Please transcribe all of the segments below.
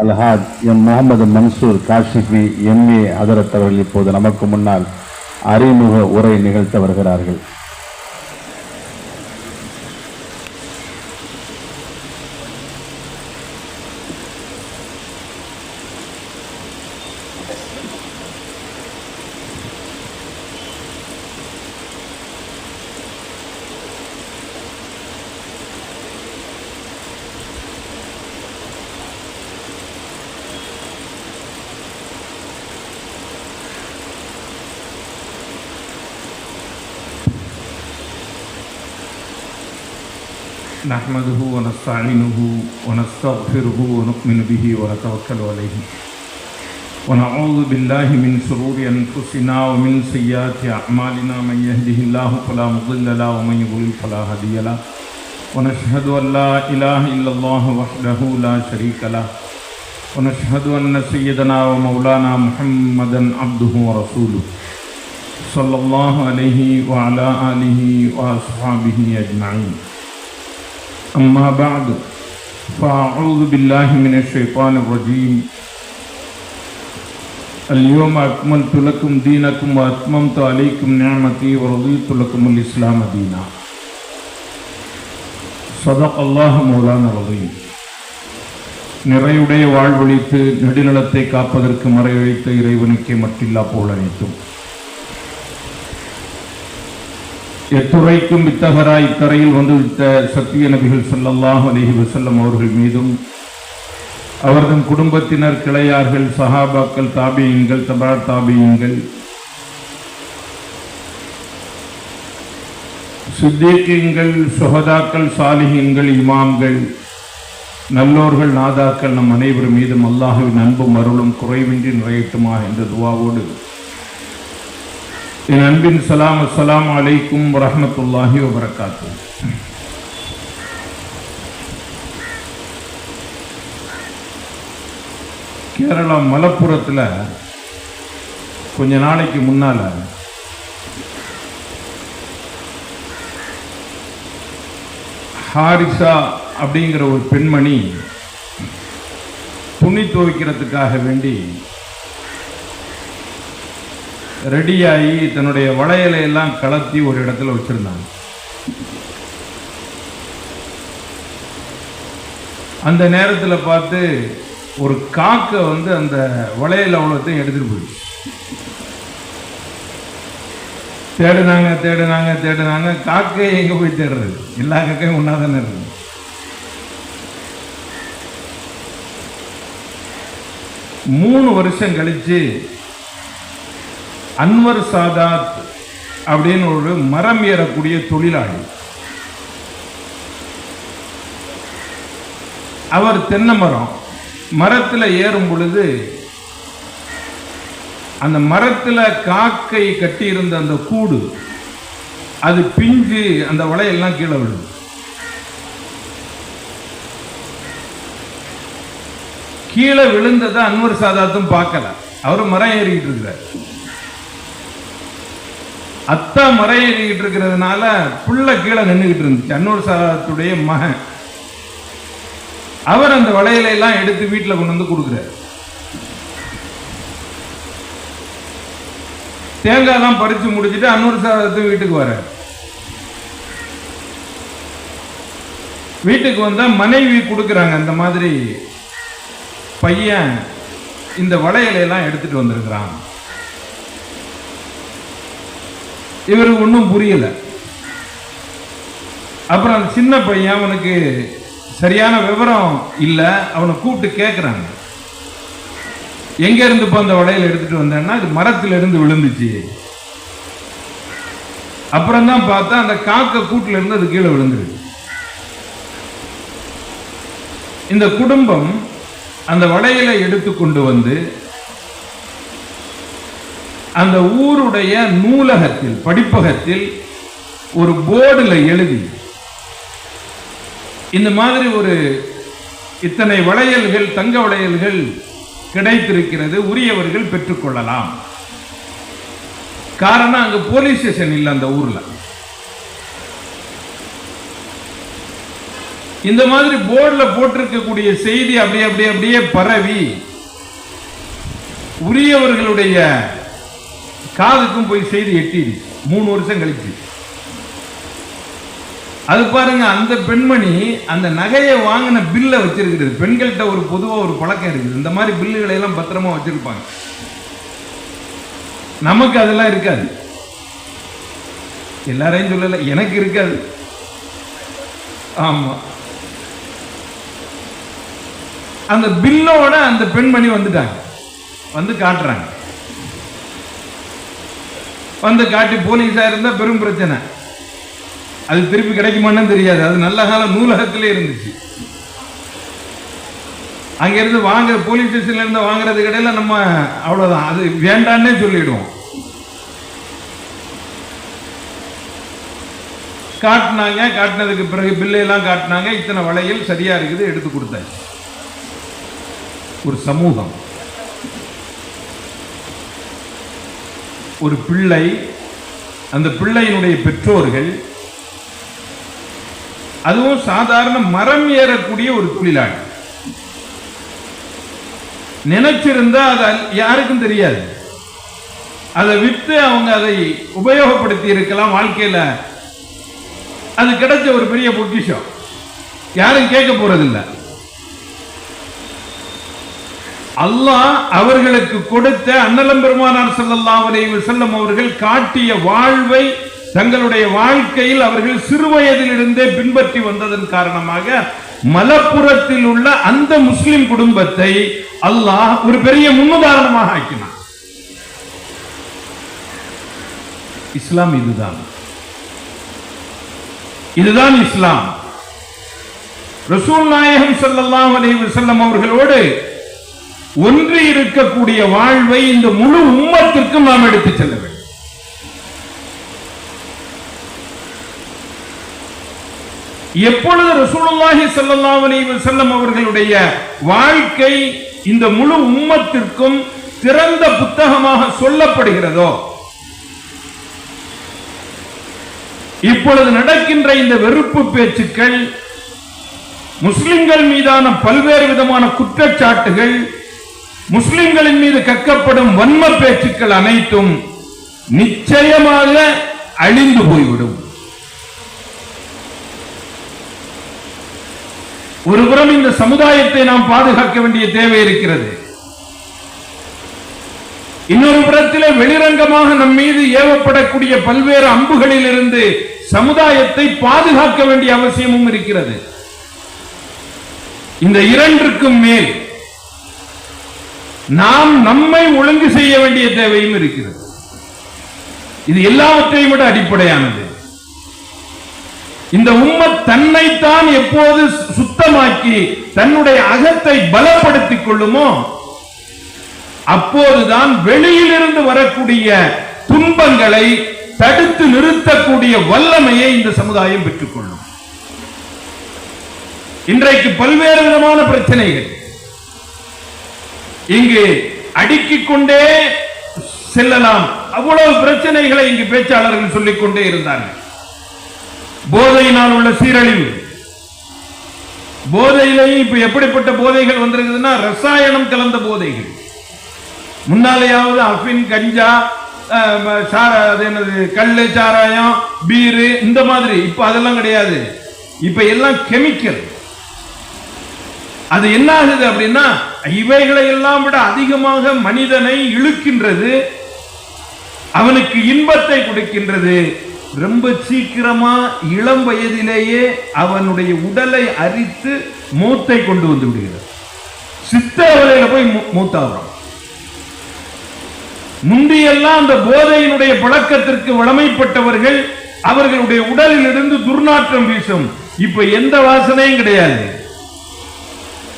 அல்ஹாத் M Mohammed Mansoor Kashifi MA ஹதரத் அவர்கள் இப்போது நமக்கு முன்னால் அறிமுக உரை நிகழ்த்த வருகிறார்கள். نحمده ونستعينه ونستغفره ونؤمن به ونتوكل عليه. ونعوذ بالله من شرور أنفسنا ومن سيئات أعمالنا. من يهده الله فلا مضل له ومن يضلل فلا هادي له. ونشهد أن لا إله إلا الله وحده لا شريك له. ونشهد أن سيدنا ومولانا محمدا عبده ورسوله. صلى الله عليه وعلى آله وأصحابه أجمعين. أما بعد فأعوذ بالله من الشيطان الرجيم اليوم أكملت لكم دينكم وأتممت عليكم نعمتي ورضيت لكم الإسلام دينا صدق الله مولانا العظيم நிறையுடைய வாழ்வழித்து நெடுநிலத்தை காப்பதற்கு மறைவழித்த இறைவனுக்கே மட்டில்லா போல் அனைத்தும் எத்துறைக்கும் வித்தகராய் இத்தரையில் வந்துவிட்ட சத்திய நபிகள் சொல்லல்லாஹ் அலஹி வசல்லம் அவர்கள் மீதும் அவர்தம் குடும்பத்தினர் கிளையார்கள் சஹாபாக்கள் தாபியங்கள் தபா தாபியங்கள் சித்தீக்கியங்கள் சுகதாக்கள் சாலிகங்கள் இமாம்கள் நல்லோர்கள் நாதாக்கள் நம் அனைவர் மீதும் அல்லாஹுவின் அன்பும் அருளும் குறைவின்றி நிறையட்டுமா என்ற துவாவோடு என் அன்பின் சலாம் அஸ்லாம் அலைக்கும் வரமத்துல்லாஹி வபரகாத்து. கேரளா மலப்புரத்தில் கொஞ்ச நாளைக்கு முன்னால் ஹாரிசா அப்படிங்கிற ஒரு பெண்மணி துணி துவைக்கிறதுக்காக வேண்டி ரெடியாகி தன்னுடைய வளையலை எல்லாம் கலத்தி ஒரு இடத்துல வச்சிருந்தாங்க. அந்த நேரத்தில் பார்த்து ஒரு காக்கை வந்து அந்த வளையல் அவ்வளோத்தையும் எடுத்துட்டு போயிடுச்சு. தேடுனாங்க தேடுனாங்க தேடுனாங்க. காக்கை எங்கே போய் தேடுறது? எல்லா காக்கையும் ஒன்றா தானே இருக்கு. மூணு வருஷம் கழிச்சு அன்வர் சாதாத் அப்படின்னு ஒரு மரம் ஏறக்கூடிய தொழிலாளி. அவர் தென்னை மரம். மரத்தில் ஏறும் பொழுது அந்த மரத்தில் காக்கை கட்டியிருந்த அந்த கூடு அது பிஞ்சு அந்த வலையெல்லாம் கீழே விழுது கீழே விழுந்ததை அன்வர் சாதாத்தும் பார்க்கல. அவர் மரம் ஏறிக்கிட்டு இருக்கிறார். அத்தை மறையிட்டு இருக்கிறதுனால புள்ள கீழே நின்றுகிட்டு இருந்துச்சு. அன்னூர் சாதத்துடைய மகன். அவர் அந்த வளையலை எல்லாம் எடுத்து வீட்டில் கொண்டு வந்து கொடுக்குறாரு. தேங்காய்லாம் பறிச்சு முடிச்சுட்டு அன்னூர் சாதத்து வீட்டுக்கு வர வீட்டுக்கு வந்தா மனைவி கொடுக்குறாங்க அந்த மாதிரி பையன் இந்த வளையலையெல்லாம் எடுத்துட்டு வந்திருக்கிறான். இவருக்கு ஒன்றும் புரியல. அப்புறம் அந்த சின்ன பையன் அவனுக்கு சரியான விவரம் இல்லை. அவனை கூப்பிட்டு கேட்குறாங்க எங்கேருந்து இப்போ அந்த வளையல் எடுத்துட்டு வந்தேன்னா இது மரத்துல இருந்து விழுந்துச்சு. அப்புறம் தான் பார்த்தா அந்த காக்க கூட்டுல இருந்து அது கீழே விழுந்துருக்கு இந்த குடும்பம் அந்த வளையலை எடுத்து கொண்டு வந்து அந்த ஊருடைய நூலகத்தில் படிப்பகத்தில் ஒரு போர்டில் எழுதி இந்த மாதிரி ஒரு இத்தனை வளையல்கள் தங்க வளையல்கள் கிடைத்திருக்கிறது உரியவர்கள் பெற்றுக்கொள்ளலாம். காரணம் அங்கே போலீஸ் ஸ்டேஷன் இல்லை அந்த ஊரில். இந்த மாதிரி போர்டில் போட்டிருக்கக்கூடிய செய்தி அப்படியே அப்படியே அப்படியே பரவி உரியவர்களுடைய காதுக்கும் போய் செய்தி எட்டிடுச்சு மூணு வருஷம் கழிச்சு. அது பாருங்க அந்த பெண்மணி அந்த நகையை வாங்கின பில்லை வச்சிருக்கிறது. பெண்கள்கிட்ட ஒரு பொதுவா ஒரு பழக்கம் இருக்குது. இந்த மாதிரி பில்லுகளை எல்லாம் பத்திரமா வச்சிருப்பாங்க. நமக்கு அதெல்லாம் இருக்காது. எல்லாரையும் சொல்லல எனக்கு இருக்காது. ஆமா. அந்த பில்லோட அந்த பெண்மணி வந்துட்டாங்க. வந்து காட்டுறாங்க. வந்து காட்டி போலீஸாக இருந்தால் பெரும் பிரச்சனை. அது திருப்பி கிடைக்குமான்னு தெரியாது. அது நல்ல காலம் நூலகத்திலே இருந்துச்சு. அங்கேருந்து வாங்குற போலீஸ் ஸ்டேஷன்ல இருந்து வாங்குறது கடையில நம்ம அவ்வளோதான் அது வேண்டான்னே சொல்லிடுவோம். காட்டினாங்க காட்டினதுக்கு பிறகு பில்லையெல்லாம் காட்டினாங்க. இத்தனை வளையல் சரியாக இருக்குது எடுத்து கொடுத்தாச்சு. ஒரு சமூகம். ஒரு பிள்ளை அந்த பிள்ளையினுடைய பெற்றோர்கள் அதுவும் சாதாரண மரம் ஏறக்கூடிய ஒரு தொழிலாளி. நினைச்சிருந்தா அது யாருக்கும் தெரியாது. அதை விற்று அவங்க அதை உபயோகப்படுத்தி இருக்கலாம் வாழ்க்கையில. அது கிடைச்ச ஒரு பெரிய பொக்கிஷம். யாரும் கேட்க போறதில்ல. அல்லாஹ் அவர்களுக்கு கொடுத்த அன்னலம் பெருமானார் ஸல்லல்லாஹு அலைஹி செல்லம் அவர்கள் காட்டிய வாழ்வை தங்களுடைய வாழ்க்கையில் அவர்கள் சிறுவயதிலிருந்தே பின்பற்றி வந்ததன் காரணமாக மலப்புறத்தில் உள்ள அந்த முஸ்லிம் குடும்பத்தை அல்லாஹ் ஒரு பெரிய முன்னுதாரணமாக ஆக்கினான். இஸ்லாம் இதுதான். இதுதான் இஸ்லாம். ரசூல் நாயகம் செல்லல்லாம் அலைஹி செல்லம் அவர்களோடு ஒன்று இருக்கக்கூடிய வாழ்வை இந்த முழு உம்மத்திற்கும் நாம் எடுத்துச் செல்ல வேண்டும். எப்பொழுது ரசூலுல்லாஹி ஸல்லல்லாஹு அலைஹி வஸல்லம் அவர்களுடைய வாழ்க்கை இந்த முழு உம்மத்திற்கும் திறந்த புத்தகமாக சொல்லப்படுகிறதோ இப்பொழுது நடக்கின்ற இந்த வெறுப்பு பேச்சுக்கள் முஸ்லிம்கள் மீதான பல்வேறு விதமான குற்றச்சாட்டுகள் முஸ்லிம்களின் மீது கக்கப்படும் வன்ம பேச்சுக்கள் அனைத்தும் நிச்சயமாக அழிந்து போய்விடும். ஒருபுறம் இந்த சமுதாயத்தை நாம் பாதுகாக்க வேண்டிய தேவை இருக்கிறது. இன்னொரு புறத்தில் வெளிரங்கமாக நம் மீது ஏவப்படக்கூடிய பல்வேறு அம்புகளில் இருந்து சமுதாயத்தை பாதுகாக்க வேண்டிய அவசியமும் இருக்கிறது. இந்த இரண்டுக்கும் மேல் நாம் நம்மை ஒழுங்கு செய்ய வேண்டிய தேவையும் இருக்கிறது. இது எல்லாவற்றையும் விட அடிப்படையானது. இந்த உண்மை தன்னைத்தான் எப்போது சுத்தமாக்கி தன்னுடைய அகத்தை பலப்படுத்திக் கொள்ளுமோ அப்போதுதான் வெளியிலிருந்து வரக்கூடிய துன்பங்களை தடுத்து நிறுத்தக்கூடிய வல்லமையை இந்த சமுதாயம் பெற்றுக்கொள்ளும் இன்றைக்கு பல்வேறு விதமான பிரச்சனைகள். இங்கு அடுக்கிக் கொண்டே செல்லலாம். அவ்வளவு பிரச்சனைகளை இங்கு பேச்சாளர்கள் சொல்லிக் கொண்டே இருந்தார்கள். போதையினால் உள்ள சீரழிவு. போதையிலையும் இப்ப எப்படிப்பட்ட போதைகள் வந்திருக்குதுன்னா ரசாயனம் கலந்த போதைகள். முன்னாலேயாவது அஃபின் கஞ்சா அஹ், சாரா அது என்னது கல் சாராயம் பீரு இந்த மாதிரி. இப்ப அதெல்லாம் கிடையாது. இப்ப எல்லாம் கெமிக்கல். அது என்ன ஆகுது அப்படின்னா இவைகளை எல்லாம் விட அதிகமாக மனிதனை இழுக்கின்றது அவனுக்கு இன்பத்தை கொடுக்கின்றது. ரொம்ப சீக்கிரமா இளம் வயதிலேயே அவனுடைய உடலை அரித்து மூத்தை கொண்டு வந்து விடுகிறது. சித்தவரையில போய் மூ- மூத்தாகிறோம் முந்தியெல்லாம் அந்த போதையினுடைய பழக்கத்திற்கு வளமைப்பட்டவர்கள் அவர்களுடைய உடலில் இருந்து துர்நாற்றம் வீசும். இப்ப எந்த வாசனையும் கிடையாது.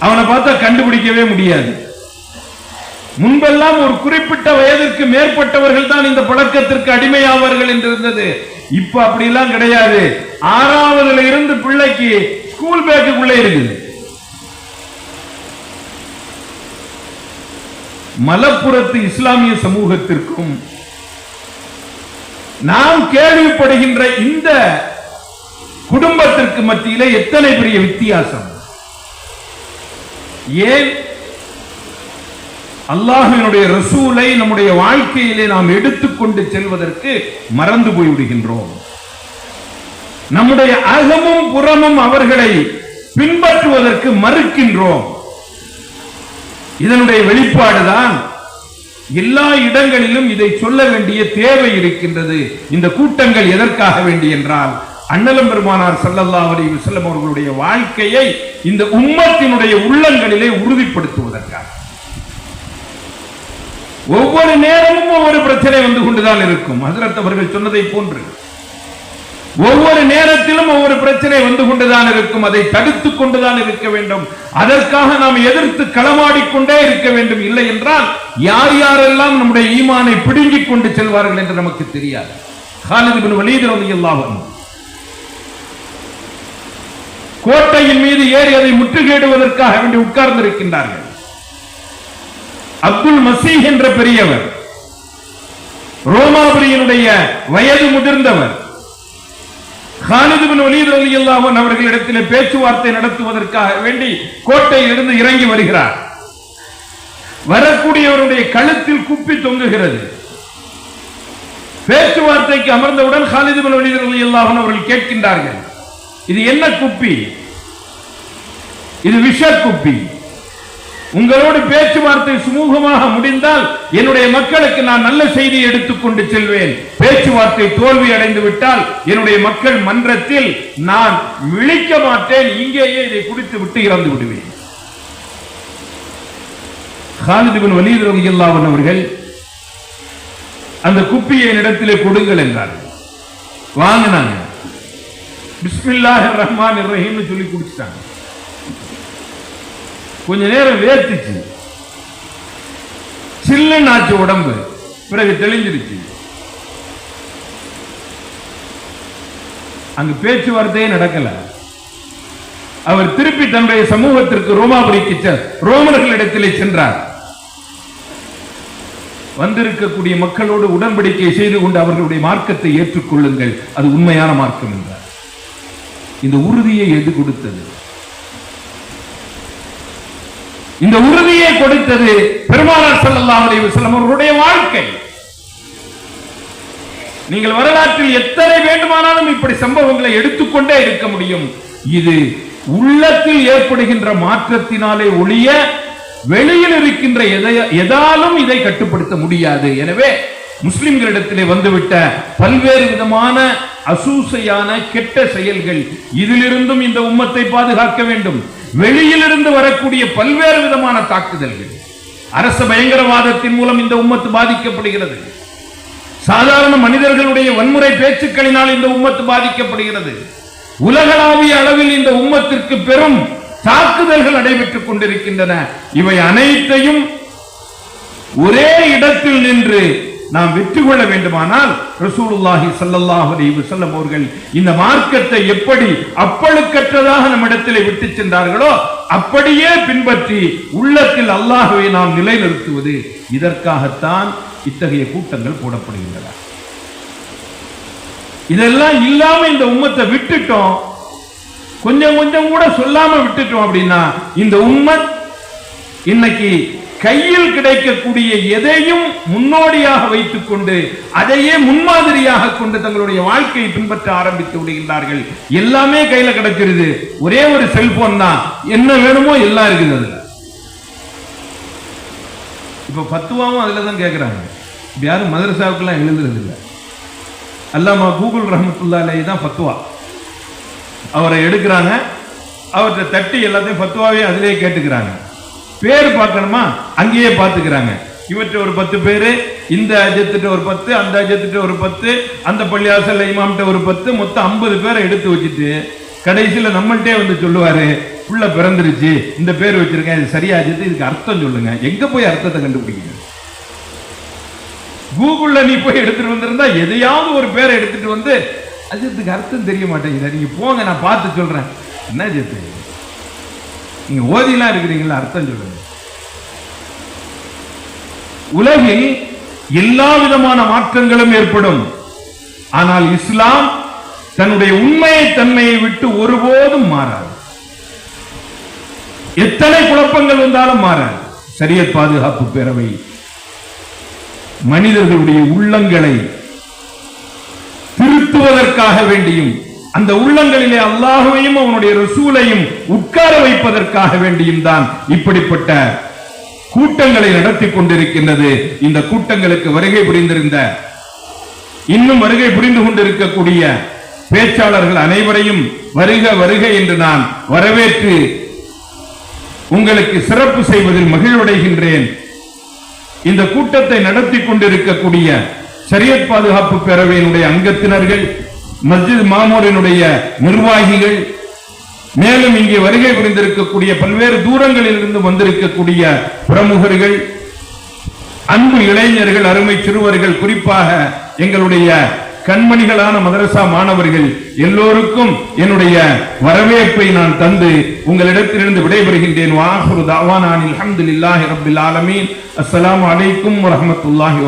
அவனை பார்த்தா கண்டுபிடிக்கவே முடியாது. முன்பெல்லாம் ஒரு குறிப்பிட்ட வயதிற்கு மேற்பட்டவர்கள் தான் இந்த பழக்கத்திற்கு அடிமையாவார்கள் என்று இருந்தது. இப்ப அப்படிலாம் கிடையாது. ஆறாவதுல இருந்து பிள்ளைக்கு ஸ்கூல் பேக்குக்குள்ளே இருக்குது. மலப்புறத்து இஸ்லாமிய சமூகத்திற்கும் நாம் கேள்விப்படுகின்ற இந்த குடும்பத்திற்கு மத்தியில எத்தனை பெரிய வித்தியாசம்? ஏன் அல்லாஹினுடைய ரசூலை நம்முடைய வாழ்க்கையிலே நாம் எடுத்துக்கொண்டு செல்வதற்கு மறந்து போய்விடுகின்றோம் நம்முடைய அகமும் புறமும் அவர்களை பின்பற்றுவதற்கு மறுக்கின்றோம். இதனுடைய வெளிப்பாடுதான் எல்லா இடங்களிலும் இதை சொல்ல வேண்டிய தேவை இருக்கின்றது. இந்த கூட்டங்கள் எதற்காக வேண்டி என்றால் அண்ணலம் பெருமானார் செல்லல்லா அலி வசல்லம் அவர்களுடைய வாழ்க்கையை இந்த உம்மத்தினுடைய உள்ளங்களிலே உறுதிப்படுத்துவதற்காக. ஒவ்வொரு நேரமும் ஒவ்வொரு பிரச்சனை வந்து கொண்டுதான் இருக்கும். ஹசரத் அவர்கள் சொன்னதை போன்று. ஒவ்வொரு நேரத்திலும் ஒவ்வொரு பிரச்சனை வந்து கொண்டுதான் இருக்கும். அதை தடுத்துக் கொண்டுதான் இருக்க வேண்டும். அதற்காக நாம் எதிர்த்து களமாடிக்கொண்டே இருக்க வேண்டும். இல்லை என்றால் யார் யாரெல்லாம் நம்முடைய ஈமானை பிடுங்கிக் கொண்டு செல்வார்கள் என்று நமக்கு தெரியாது. ஹாலித் பின் வலீத் ரலியல்லாஹு அன்ஹு. கோட்டையின் மீது ஏறி அதை முற்றுகையிடுவதற்காக வேண்டி உட்கார்ந்திருக்கின்றார்கள். அப்துல் மசீஹ் என்ற பெரியவர் ரோமாபுரியினுடைய வயது முதிர்ந்தவர் ஹாலிது பின் வலீத் ரலியல்லாஹு பேச்சுவார்த்தை நடத்துவதற்காக வேண்டி கோட்டையிலிருந்து இறங்கி வருகிறார் வரக்கூடியவருடைய கழுத்தில் குப்பி தொங்குகிறது பேச்சுவார்த்தைக்கு அமர்ந்தவுடன் ஹாலிது பின் அலி ரலியல்லாஹு அவர்கள் கேட்கின்றார்கள் இது என்ன குப்பி? இது விஷ குப்பி உங்களோடு பேச்சுவார்த்தை சுமூகமாக முடிந்தால் என்னுடைய மக்களுக்கு நான் நல்ல செய்தி எடுத்துக்கொண்டு செல்வேன். பேச்சுவார்த்தை தோல்வி அடைந்து விட்டால் என்னுடைய மக்கள் மன்றத்தில் நான் விழிக்க மாட்டேன். இங்கேயே இதை குடித்து விட்டு இறந்து விடுவேன். ஹாலித் பின் வலீத் அவர்கள் அந்த குப்பியை என்னிடத்திலே கொடுங்கள் என்றார்கள். வாங்கினாங்க. பிஸ்மில்லா ரஹ்மான் ரஹீம்னு சொல்லி குடிச்சிட்டாங்க. கொஞ்ச நேரம் வேர்த்துச்சு. சில்லுன்னு ஆச்சு உடம்பு. பிறகு தெளிஞ்சிருச்சு. அங்கு பேச்சுவார்த்தையே நடக்கல. அவர் திருப்பி தன்னுடைய சமூகத்திற்கு ரோமாபுரிக்கு ரோமர்களிடத்திலே சென்றார். வந்திருக்கக்கூடிய மக்களோடு உடன்படிக்கை செய்து கொண்டு அவர்களுடைய மார்க்கத்தை ஏற்றுக்கொள்ளுங்கள். அது உண்மையான மார்க்கம் என்றார். இந்த உறுதியை எது கொடுத்தது? இந்த உறுதியை கொடுத்தது பெருமானார் ஸல்லல்லாஹு அவர்களுடைய வாழ்க்கை. நீங்கள் வரலாற்றில் எத்தனை வேண்டுமானாலும் இப்படி சம்பவங்களை எடுத்துக்கொண்டே இருக்க முடியும். இது உள்ளத்தில் ஏற்படுகின்ற மாற்றத்தினாலே ஒழிய வெளியில் இருக்கின்ற எதை- எதாலும் இதை கட்டுப்படுத்த முடியாது. எனவே முஸ்லிம்களிடத்திலே வந்துவிட்ட பல்வேறு விதமான அசூசையான கெட்ட செயல்கள் இதிலிருந்தும் இந்த உம்மத்தை பாதுகாக்க வேண்டும். வெளியிலிருந்து வரக்கூடிய பல்வேறு விதமான தாக்குதல்கள். அரச பயங்கரவாதத்தின் மூலம் இந்த உம்மத்து பாதிக்கப்படுகிறது. சாதாரண மனிதர்களுடைய வன்முறை பேச்சுக்களினால் இந்த உம்மத்து பாதிக்கப்படுகிறது. உலகளாவிய அளவில் இந்த உம்மத்திற்கு பெரும் தாக்குதல்கள் நடைபெற்றுக் கொண்டிருக்கின்றன. இவை அனைத்தையும் ஒரே இடத்தில் நின்று நாம் வெற்றி கொள்ள வேண்டுமானால் ரசூலுல்லாஹி சல்லல்லாஹு அலைஹி வஸல்லம் அவர்கள் இந்த மார்க்கத்தை எப்படி அப்பழுக்கற்றதாக நம்மிடத்திலே விட்டு சென்றார்களோ அப்படியே பின்பற்றி உள்ளத்தில் அல்லாஹுவை நாம் நிலைநிறுத்துவது. இதற்காகத்தான் இத்தகைய கூட்டங்கள் போடப்படுகின்றன. இதெல்லாம் இல்லாம இந்த உம்மத்தை விட்டுட்டோம். கொஞ்சம் கொஞ்சம் கூட சொல்லாம விட்டுட்டோம் அப்படின்னா இந்த உம்மத் இன்னைக்கு கையில் கிடைக்கக்கூடிய எதையும் முன்னோடியாக வைத்துக் கொண்டு அதையே முன்மாதிரியாக கொண்டு தங்களுடைய வாழ்க்கையை பின்பற்ற ஆரம்பித்து விடுகின்றார்கள். எல்லாமே கையில கிடைக்கிறது. ஒரே ஒரு செல்போன் தான். என்ன வேணுமோ எல்லாம் இருக்குது அதுல. இப்ப பத்துவாவும் அதுல தான் கேட்கிறாங்க யாரும் மதரசாவுக்கெல்லாம் எழுதுறது இல்லை அல்லாமா கூகுள் ரஹமத்துல்லாலே தான் பத்துவா. அவரை எடுக்கிறாங்க. அவர்கிட்ட தட்டி எல்லாத்தையும் பத்துவாவே அதிலே கேட்டுக்கிறாங்க. பேர் பார்க்கணுமா? அங்கேயே பார்த்துக்கிறாங்க. இவற்றை ஒரு பத்து பேரு இந்த அஜத்துட்டு ஒரு பத்து அந்த அஜத்துட்டு ஒரு பத்து அந்த பள்ளியாசல் இமாம்கிட்ட ஒரு பத்து மொத்தம் ஐம்பது பேரை எடுத்து வச்சுட்டு கடைசியில் நம்மள்கிட்டே வந்து சொல்லுவாரு புள்ள பிறந்துருச்சு இந்த பேர் வச்சிருக்கேன் இது சரியா அஜித்து இதுக்கு அர்த்தம் சொல்லுங்க. எங்க போய் அர்த்தத்தை கண்டுபிடிக்கீங்க கூகுள்ல நீ போய் எடுத்துட்டு வந்திருந்தா எதையாவது ஒரு பேரை எடுத்துட்டு வந்து அஜித்துக்கு அர்த்தம் தெரிய மாட்டேங்குது நீங்க போங்க நான் பார்த்து சொல்றேன். என்ன அஜித்து? நீங்க ஓதிலாம் இருக்கிறீங்களா அர்த்தம் சொல்லுங்க. உலகில் எல்லா விதமான மாற்றங்களும் ஏற்படும். ஆனால் இஸ்லாம் தன்னுடைய உண்மையை தன்மையை விட்டு ஒருபோதும் மாறாது. எத்தனை குழப்பங்கள் வந்தாலும் மாறாது. சரிய பாதுகாப்பு பேரவை மனிதர்களுடைய உள்ளங்களை திருத்துவதற்காக வேண்டியும் அந்த உள்ளங்களிலே அல்லாஹுவையும் அவனுடைய ரசூலையும் உட்கார வைப்பதற்காக வேண்டியும் தான் இப்படிப்பட்ட கூட்டங்களை நடத்தி கொண்டிருக்கின்றது. இந்த கூட்டங்களுக்கு வருகை புரிந்திருந்த இன்னும் வருகை புரிந்து கொண்டிருக்கக்கூடிய பேச்சாளர்கள் அனைவரையும் வருக வருக என்று நான் வரவேற்று உங்களுக்கு சிறப்பு செய்வதில் மகிழ்வடைகின்றேன். இந்த கூட்டத்தை நடத்தி கொண்டிருக்கக்கூடிய சரியத் பாதுகாப்பு பேரவையினுடைய அங்கத்தினர்கள் மஸ்ஜித் மாமூரினுடைய நிர்வாகிகள் மேலும் இங்கே வருகை புரிந்திருக்கக்கூடிய பல்வேறு தூரங்களில் இருந்து வந்திருக்கக்கூடிய பிரமுகர்கள் அன்பு இளைஞர்கள் அருமை சிறுவர்கள் குறிப்பாக எங்களுடைய கண்மணிகளான மதரசா மாணவர்கள் எல்லோருக்கும் என்னுடைய வரவேற்பை நான் தந்து உங்களிடத்திலிருந்து விடைபெறுகின்றேன். வாஹுரு தாவானானில் அல்ஹம்துலில்லாஹி ரப்பில் ஆலமீன். அஸ்லாம் வலைக்கும் வரமத்துல்லாஹி